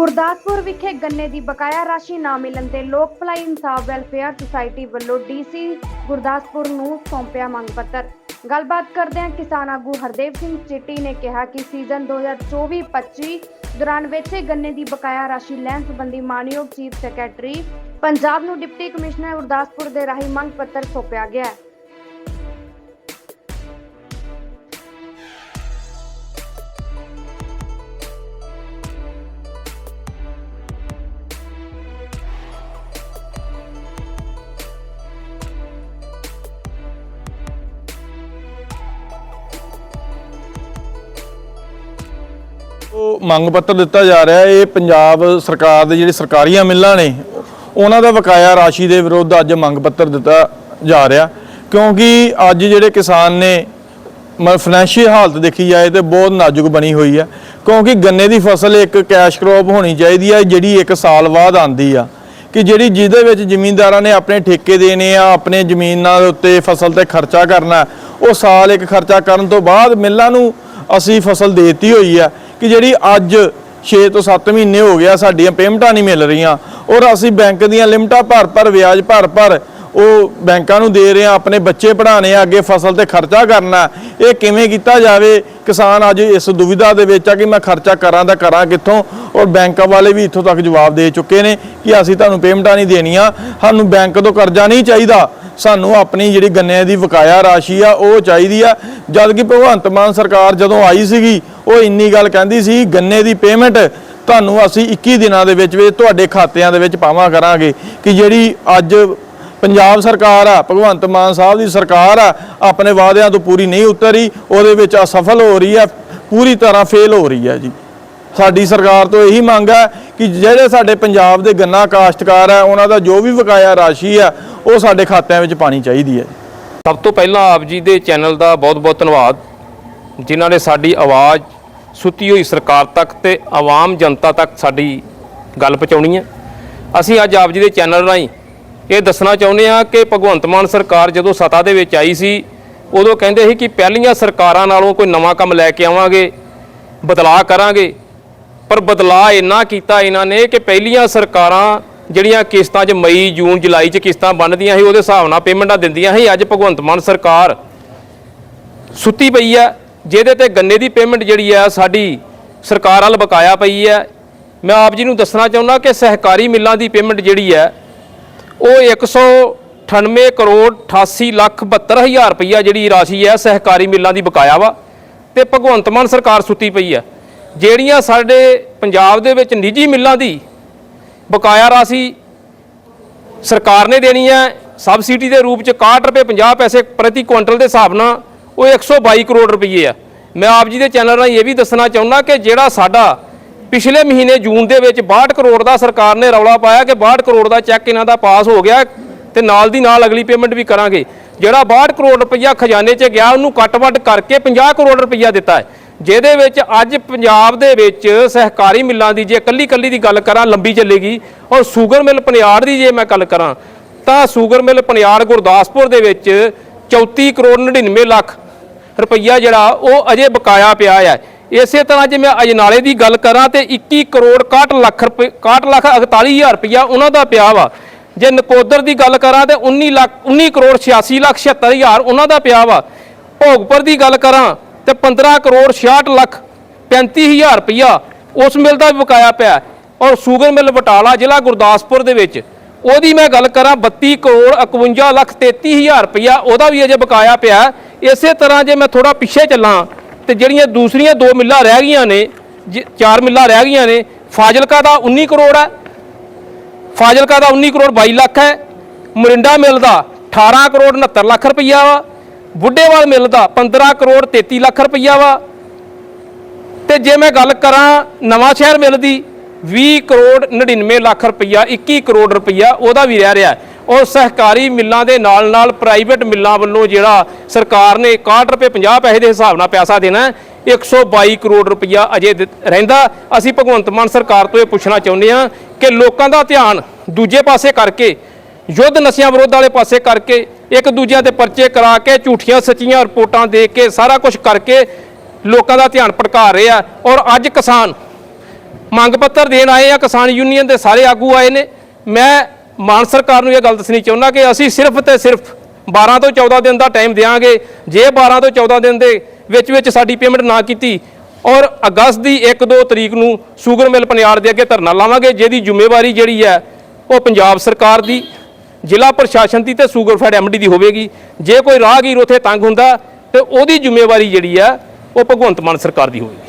ਗੁਰਦਾਸਪੁਰ ਵਿਖੇ ਗੰਨੇ ਦੀ ਬਕਾਇਆ ਰਾਸ਼ੀ ਨਾ ਮਿਲਣ ਤੇ ਲੋਕ ਭਲਾਈ ਇਨਸਾਫ ਵੈਲਫੇਅਰ ਸੁਸਾਇਟੀ ਵੱਲੋਂ ਡੀਸੀ ਗੁਰਦਾਸਪੁਰ ਨੂੰ ਸੌਂਪਿਆ ਮੰਗ ਪੱਤਰ। ਗੱਲਬਾਤ ਕਰਦਿਆਂ ਕਿਸਾਨ ਆਗੂ ਹਰਦੇਵ ਸਿੰਘ ਚਿੱਟੀ ਨੇ ਕਿਹਾ ਕਿ ਸੀਜ਼ਨ 2024-25 ਦੌਰਾਨ ਵੇਚੇ ਗੰਨੇ ਦੀ ਬਕਾਇਆ ਰਾਸ਼ੀ ਲੈਣ ਸੰਬੰਧੀ ਮਾਨਯੋਗ ਚੀਫ ਸੈਕਟਰੀ, ਪੰਜਾਬ ਨੂੰ ਡਿਪਟੀ ਕਮਿਸ਼ਨਰ ਗੁਰਦਾਸਪੁਰ ਦੇ ਰਾਹੀਂ ਮੰਗ ਪੱਤਰ ਸੌਂਪਿਆ ਗਿਆ ਹੈ। ਉਹ ਮੰਗ ਪੱਤਰ ਦਿੱਤਾ ਜਾ ਰਿਹਾ ਇਹ ਪੰਜਾਬ ਸਰਕਾਰ ਦੇ ਜਿਹੜੇ ਸਰਕਾਰੀਆਂ ਮਿੱਲਾਂ ਨੇ, ਉਹਨਾਂ ਦਾ ਬਕਾਇਆ ਰਾਸ਼ੀ ਦੇ ਵਿਰੁੱਧ ਅੱਜ ਮੰਗ ਪੱਤਰ ਦਿੱਤਾ ਜਾ ਰਿਹਾ। ਕਿਉਂਕਿ ਅੱਜ ਜਿਹੜੇ ਕਿਸਾਨ ਨੇ ਫਾਈਨੈਂਸ਼ੀਅਲ ਹਾਲਤ ਦੇਖੀ ਜਾਏ ਤੇ ਬਹੁਤ ਨਾਜ਼ੁਕ ਬਣੀ ਹੋਈ ਹੈ ਕਿਉਂਕਿ ਗੰਨੇ ਦੀ ਫਸਲ ਇੱਕ ਕੈਸ਼ ਕ੍ਰੌਪ ਹੋਣੀ ਚਾਹੀਦੀ ਹੈ ਜਿਹੜੀ ਇੱਕ ਸਾਲ ਬਾਅਦ ਆਂਦੀ ਆ। ਕਿ ਜਿਹੜੀ ਜਿਹਦੇ ਵਿੱਚ ਜ਼ਿਮੀਂਦਾਰਾਂ ਨੇ ਆਪਣੇ ਠੇਕੇ ਦੇਣੇ ਆ, ਆਪਣੇ ਜ਼ਮੀਨਾਂ ਦੇ ਉੱਤੇ ਫਸਲ ਤੇ ਖਰਚਾ ਕਰਨਾ, ਉਹ ਸਾਲ ਇੱਕ ਖਰਚਾ ਕਰਨ ਤੋਂ ਬਾਅਦ ਮਿੱਲਾਂ ਨੂੰ ਅਸੀਂ ਫਸਲ ਦੇਤੀ ਹੋਈ ਆ। ਕਿ ਜਿਹੜੀ ਅੱਜ 6 ਤੋਂ 7 ਮਹੀਨੇ ਹੋ ਗਿਆ ਸਾਡੀਆਂ ਪੇਮੈਂਟਾਂ ਨਹੀਂ ਮਿਲ ਰਹੀਆਂ, ਔਰ ਅਸੀਂ ਬੈਂਕ ਦੀਆਂ ਲਿਮਟਾਂ ਭਰ ਭਰ, ਵਿਆਜ ਭਰ ਭਰ ਉਹ ਬੈਂਕਾਂ ਨੂੰ ਦੇ ਰਹੇ ਆ ਆਪਣੇ ਬੱਚੇ ਪੜ੍ਹਾਉਣੇ ਆ, ਅੱਗੇ ਫਸਲ ਤੇ ਖਰਚਾ ਕਰਨਾ, ਇਹ ਕਿਵੇਂ ਕੀਤਾ ਜਾਵੇ? ਕਿਸਾਨ ਅੱਜ ਇਸ ਦੁਵਿਧਾ ਦੇ ਵਿੱਚ ਆ ਕਿ ਮੈਂ ਖਰਚਾ ਕਰਾਂ ਤਾਂ ਕਰਾਂ ਕਿੱਥੋਂ? ਔਰ ਬੈਂਕਾਂ ਵਾਲੇ ਵੀ ਇੱਥੋਂ ਤੱਕ ਜਵਾਬ ਦੇ ਚੁੱਕੇ ਨੇ ਕਿ ਅਸੀਂ ਤੁਹਾਨੂੰ ਪੇਮੈਂਟਾਂ ਨਹੀਂ ਦੇਣੀਆਂ, ਸਾਨੂੰ ਬੈਂਕ ਤੋਂ ਕਰਜ਼ਾ ਨਹੀਂ ਚਾਹੀਦਾ, ਸਾਨੂੰ ਆਪਣੀ ਜਿਹੜੀ ਗੰਨਿਆਂ ਦੀ ਵਕਾਇਆ ਰਾਸ਼ੀ ਆ, ਉਹ ਚਾਹੀਦੀ ਆ। ਜਦ ਕਿ ਭਗਵੰਤ ਮਾਨ ਸਰਕਾਰ ਜਦੋਂ ਆਈ ਸੀਗੀ ਉਹ ਇੰਨੀ ਗੱਲ ਕਹਿੰਦੀ ਸੀ, ਗੰਨੇ ਦੀ ਪੇਮੈਂਟ ਤੁਹਾਨੂੰ ਅਸੀਂ 21 ਦਿਨਾਂ ਦੇ ਵਿੱਚ ਵਿੱਚ ਤੁਹਾਡੇ ਖਾਤਿਆਂ ਦੇ ਵਿੱਚ ਪਾਵਾਂ ਕਰਾਂਗੇ ਕਿ ਜਿਹੜੀ ਅੱਜ ਪੰਜਾਬ ਸਰਕਾਰ ਆ, ਭਗਵੰਤ ਮਾਨ ਸਾਹਿਬ ਦੀ ਸਰਕਾਰ ਆ, ਆਪਣੇ ਵਾਅਦਿਆਂ ਤੋਂ ਪੂਰੀ ਨਹੀਂ ਉਤਰੀ, ਉਹਦੇ ਵਿੱਚ ਅਸਫਲ ਹੋ ਰਹੀ ਹੈ ਪੂਰੀ ਤਰ੍ਹਾਂ ਫੇਲ ਹੋ ਰਹੀ ਹੈ ਜੀ। ਸਾਡੀ ਸਰਕਾਰ ਤੋਂ ਇਹੀ ਮੰਗ ਹੈ ਕਿ ਜਿਹੜੇ ਸਾਡੇ ਪੰਜਾਬ ਦੇ ਗੰਨਾ ਕਾਸ਼ਤਕਾਰ ਆ, ਉਹਨਾਂ ਦਾ ਜੋ ਵੀ ਵਕਾਇਆ ਰਾਸ਼ੀ ਆ, ਉਹ ਸਾਡੇ ਖਾਤਿਆਂ ਵਿੱਚ ਪਾਣੀ ਚਾਹੀਦੀ ਹੈ ਸਭ ਤੋਂ ਪਹਿਲਾਂ ਆਪ ਜੀ ਦੇ ਚੈਨਲ ਦਾ ਬਹੁਤ-ਬਹੁਤ ਧੰਨਵਾਦ, ਜਿਨ੍ਹਾਂ ਨੇ ਸਾਡੀ ਆਵਾਜ਼ ਸੁੱਤੀ ਹੋਈ ਸਰਕਾਰ ਤੱਕ ਤੇ ਆਵਾਮ ਜਨਤਾ ਤੱਕ ਸਾਡੀ ਗੱਲ ਪਹੁੰਚਾਉਣੀ ਹੈ। ਅਸੀਂ ਅੱਜ ਆਪ ਜੀ ਦੇ ਚੈਨਲ ਰਾਹੀਂ ਇਹ ਦੱਸਣਾ ਚਾਹੁੰਦੇ ਹਾਂ ਕਿ ਭਗਵੰਤ ਮਾਨ ਸਰਕਾਰ ਜਦੋਂ ਸੱਤਾ ਦੇ ਵਿੱਚ ਆਈ ਸੀ, ਉਦੋਂ ਕਹਿੰਦੇ ਸੀ ਕਿ ਪਹਿਲੀਆਂ ਸਰਕਾਰਾਂ ਨਾਲੋਂ ਕੋਈ ਨਵਾਂ ਕੰਮ ਲੈ ਕੇ ਆਵਾਂਗੇ, ਬਦਲਾਅ ਕਰਾਂਗੇ। ਪਰ ਬਦਲਾਅ ਇੰਨਾ ਕੀਤਾ ਇਹਨਾਂ ਨੇ ਕਿ ਪਹਿਲੀਆਂ ਸਰਕਾਰਾਂ ਜਿਹੜੀਆਂ ਕਿਸ਼ਤਾਂ 'ਚ ਮਈ, ਜੂਨ, ਜੁਲਾਈ 'ਚ ਕਿਸ਼ਤਾਂ ਬਣਦੀਆਂ ਸੀ, ਉਹਦੇ ਹਿਸਾਬ ਨਾਲ ਪੇਮੈਂਟਾਂ ਦਿੰਦੀਆਂ ਸੀ। ਅੱਜ ਭਗਵੰਤ ਮਾਨ ਸਰਕਾਰ ਸੁੱਤੀ ਪਈ ਹੈ। ਜਿਹਦੇ ਤੇ ਗੰਨੇ ਦੀ ਪੇਮੈਂਟ ਜਿਹੜੀ ਹੈ ਸਾਡੀ ਸਰਕਾਰ ਵੱਲ ਬਕਾਇਆ ਪਈ ਹੈ ਮੈਂ ਆਪ ਜੀ ਨੂੰ ਦੱਸਣਾ ਚਾਹੁੰਦਾ ਕਿ ਸਹਿਕਾਰੀ ਮਿੱਲਾਂ ਦੀ ਪੇਮੈਂਟ ਜਿਹੜੀ ਹੈ ਉਹ 198 ਕਰੋੜ 88 ਲੱਖ 72 ਹਜ਼ਾਰ ਰੁਪਈਆ ਜਿਹੜੀ ਰਾਸ਼ੀ ਹੈ ਸਹਿਕਾਰੀ ਮਿੱਲਾਂ ਦੀ ਬਕਾਇਆ ਵਾ ਤੇ ਭਗਵੰਤ ਮਾਨ ਸਰਕਾਰ ਸੁੱਤੀ ਪਈ ਹੈ ਜਿਹੜੀਆਂ ਸਾਡੇ ਪੰਜਾਬ ਦੇ ਵਿੱਚ ਨਿੱਜੀ ਮਿੱਲਾਂ ਦੀ ਬਕਾਇਆ ਰਾਸ਼ੀ ਸਰਕਾਰ ਨੇ ਦੇਣੀ ਹੈ ਸਬਸਿਡੀ ਦੇ ਰੂਪ ਚ 61 ਰੁਪਏ 50 ਪੈਸੇ ਪ੍ਰਤੀ ਕੁਇੰਟਲ ਦੇ ਹਿਸਾਬ ਨਾਲ ਉਹ 122 ਕਰੋੜ ਰੁਪਏ ਆ। ਮੈਂ ਆਪ ਜੀ ਦੇ ਚੈਨਲ ਰਾਹੀਂ ਇਹ ਵੀ ਦੱਸਣਾ ਚਾਹੁੰਦਾ ਕਿ ਜਿਹੜਾ ਸਾਡਾ ਪਿਛਲੇ ਮਹੀਨੇ ਜੂਨ ਦੇ ਵਿੱਚ 62 ਕਰੋੜ ਦਾ ਸਰਕਾਰ ਨੇ ਰੌਲਾ ਪਾਇਆ ਕਿ 62 ਕਰੋੜ ਦਾ ਚੈੱਕ ਇਹਨਾਂ ਦਾ ਪਾਸ ਹੋ ਗਿਆ ਤੇ ਨਾਲ ਦੀ ਨਾਲ ਅਗਲੀ ਪੇਮੈਂਟ ਵੀ ਕਰਾਂਗੇ। ਜਿਹੜਾ 62 ਕਰੋੜ ਰੁਪਈਆ ਖਜ਼ਾਨੇ 'ਚ ਗਿਆ, ਉਹਨੂੰ ਕੱਟ-ਵੱਟ ਕਰਕੇ 50 ਕਰੋੜ ਰੁਪਈਆ ਦਿੱਤਾ ਹੈ। ਜਿਹਦੇ ਵਿੱਚ ਅੱਜ ਪੰਜਾਬ ਦੇ ਵਿੱਚ ਸਹਿਕਾਰੀ ਮਿੱਲਾਂ ਦੀ ਜੇ ਇਕੱਲੀ ਇਕੱਲੀ ਦੀ ਗੱਲ ਕਰਾਂ, ਲੰਬੀ ਚੱਲੇਗੀ। ਔਰ ਸ਼ੂਗਰ ਮਿਲ ਪਨਿਆੜ ਦੀ ਜੇ ਮੈਂ ਗੱਲ ਕਰਾਂ, ਤਾਂ ਸ਼ੂਗਰ ਮਿਲ ਪਨਿਆੜ ਗੁਰਦਾਸਪੁਰ ਦੇ ਵਿੱਚ 34 ਕਰੋੜ 99 ਲੱਖ ਰੁਪਈਆ ਜਿਹੜਾ ਉਹ ਅਜੇ ਬਕਾਇਆ ਪਿਆ ਹੈ। ਇਸੇ ਤਰ੍ਹਾਂ ਜੇ ਮੈਂ ਅਜਨਾਲੇ ਦੀ ਗੱਲ ਕਰਾਂ ਤੇ 21 ਕਰੋੜ 61 ਲੱਖ ਰੁਪਏ 61 ਲੱਖ 41 ਹਜ਼ਾਰ ਰੁਪਈਆ ਉਹਨਾਂ ਦਾ ਪਿਆ ਵਾ। ਜੇ ਨਕੋਦਰ ਦੀ ਗੱਲ ਕਰਾਂ ਤੇ 19 ਲੱਖ 19 ਕਰੋੜ 86 ਲੱਖ 76 ਹਜ਼ਾਰ ਉਹਨਾਂ ਦਾ ਪਿਆ ਵਾ। ਭੋਗਪੁਰ ਦੀ ਗੱਲ ਕਰਾਂ ਤੇ 15 ਕਰੋੜ 66 ਲੱਖ 35 ਹਜ਼ਾਰ ਰੁਪਈਆ ਉਸ ਮਿਲ ਦਾ ਬਕਾਇਆ ਪਿਆ। ਔਰ ਸ਼ੂਗਰ ਮਿਲ ਬਟਾਲਾ ਜ਼ਿਲ੍ਹਾ ਗੁਰਦਾਸਪੁਰ ਦੇ ਵਿੱਚ। ਉਹਦੀ ਮੈਂ ਗੱਲ ਕਰਾਂ 32 ਕਰੋੜ 51 ਲੱਖ 33 ਹਜ਼ਾਰ ਰੁਪਈਆ ਉਹਦਾ ਵੀ ਅਜੇ ਬਕਾਇਆ ਪਿਆ। ਇਸੇ ਤਰ੍ਹਾਂ ਜੇ ਮੈਂ ਥੋੜਾ ਪਿੱਛੇ ਚੱਲਾਂ, ਤੇ ਜਿਹੜੀਆਂ ਦੂਸਰੀਆਂ ਦੋ ਮਿੱਲਾਂ ਰਹਿ ਗਈਆਂ ਨੇ, ਜ- ਚਾਰ ਮਿੱਲਾਂ ਰਹਿ ਗਈਆਂ ਨੇ, ਫਾਜ਼ਿਲਕਾ ਦਾ 19 ਕਰੋੜ ਹੈ। ਫਾਜ਼ਿਲਕਾ ਦਾ 19 ਕਰੋੜ 22 ਲੱਖ ਹੈ। ਮਰਿੰਡਾ ਮਿੱਲ ਦਾ 18 ਕਰੋੜ 69 ਲੱਖ ਰੁਪਈਆ ਵਾ। ਬੁੱਢੇਵਾਲ ਮਿੱਲ ਦਾ 15 ਕਰੋੜ 33 ਲੱਖ ਰੁਪਈਆ ਵਾ। ਤੇ ਜੇ ਮੈਂ ਗੱਲ ਕਰਾਂ ਨਵਾਂ ਸ਼ਹਿਰ ਮਿਲ ਦੀ 20 ਕਰੋੜ 99 ਲੱਖ ਰੁਪਈਆ 21 ਕਰੋੜ ਰੁਪਈਆ ਉਹਦਾ ਵੀ ਰਹਿ ਰਿਹਾ ਔਰ ਸਹਿਕਾਰੀ ਮਿੱਲਾਂ ਦੇ ਨਾਲ ਨਾਲ ਪ੍ਰਾਈਵੇਟ ਮਿੱਲਾਂ ਵੱਲੋਂ ਜਿਹੜਾ ਸਰਕਾਰ ਨੇ 61 ਰੁਪਏ 50 ਪੈਸੇ ਦੇ ਹਿਸਾਬ ਨਾਲ ਪੈਸਾ ਦੇਣਾ ਹੈ, 122 ਕਰੋੜ ਰੁਪਈਆ ਅਜੇ ਦਿੱਤ- ਰਹਿੰਦਾ। ਅਸੀਂ ਭਗਵੰਤ ਮਾਨ ਸਰਕਾਰ ਤੋਂ ਇਹ ਪੁੱਛਣਾ ਚਾਹੁੰਦੇ ਹਾਂ ਕਿ ਲੋਕਾਂ ਦਾ ਧਿਆਨ ਦੂਜੇ ਪਾਸੇ ਕਰਕੇ ਯੁੱਧ ਨਸ਼ਿਆਂ ਵਿਰੋਧ ਵਾਲੇ ਪਾਸੇ ਕਰਕੇ ਇੱਕ ਦੂਜਿਆਂ ਤੇ ਪਰਚੇ ਕਰਾ ਕੇ ਝੂਠੀਆਂ ਸੱਚੀਆਂ ਰਿਪੋਰਟਾਂ ਦੇ ਕੇ ਸਾਰਾ ਕੁਝ ਕਰਕੇ ਲੋਕਾਂ ਦਾ ਧਿਆਨ ਭਟਕਾ ਰਹੇ ਆ। ਔਰ ਅੱਜ ਕਿਸਾਨ ਮੰਗ ਪੱਤਰ ਦੇਣ ਆਏ ਆ, ਕਿਸਾਨ ਯੂਨੀਅਨ ਦੇ ਸਾਰੇ ਆਗੂ ਆਏ ਨੇ। ਮੈਂ ਮਾਨ ਸਰਕਾਰ ਨੂੰ ਇਹ ਗੱਲ ਦੱਸਣੀ ਚਾਹੁੰਦਾ ਕਿ ਅਸੀਂ ਸਿਰਫ ਤੇ ਸਿਰਫ 12 ਤੋਂ 14 ਦਿਨ ਦਾ ਟਾਈਮ ਦੇਵਾਂਗੇ ਜੇ 12 ਤੋਂ 14 ਦਿਨ ਦੇ ਵਿੱਚ ਵਿੱਚ ਸਾਡੀ ਪੇਮੈਂਟ ਨਾ ਕੀਤੀ ਔਰ ਅਗਸਤ ਦੀ 1-2 ਤਰੀਕ ਨੂੰ ਸ਼ੂਗਰ ਮਿਲ ਪਨਿਆੜ ਦੇ ਅੱਗੇ ਧਰਨਾ ਲਾਵਾਂਗੇ, ਜਿਹਦੀ ਜ਼ਿੰਮੇਵਾਰੀ ਜਿਹੜੀ ਹੈ ਉਹ ਪੰਜਾਬ ਸਰਕਾਰ ਦੀ, ਜ਼ਿਲ੍ਹਾ ਪ੍ਰਸ਼ਾਸਨ ਦੀ ਤੇ ਸ਼ੂਗਰ ਫੈਡ ਐਮਡੀ ਦੀ ਹੋਵੇਗੀ। ਜੇ ਕੋਈ ਰਾਹਗੀਰ ਉਥੇ ਤੰਗ ਹੁੰਦਾ ਤੇ ਉਹਦੀ ਜ਼ਿੰਮੇਵਾਰੀ ਜਿਹੜੀ ਹੈ ਉਹ ਭਗਵੰਤ ਮਾਨ ਸਰਕਾਰ ਦੀ ਹੋਵੇਗੀ।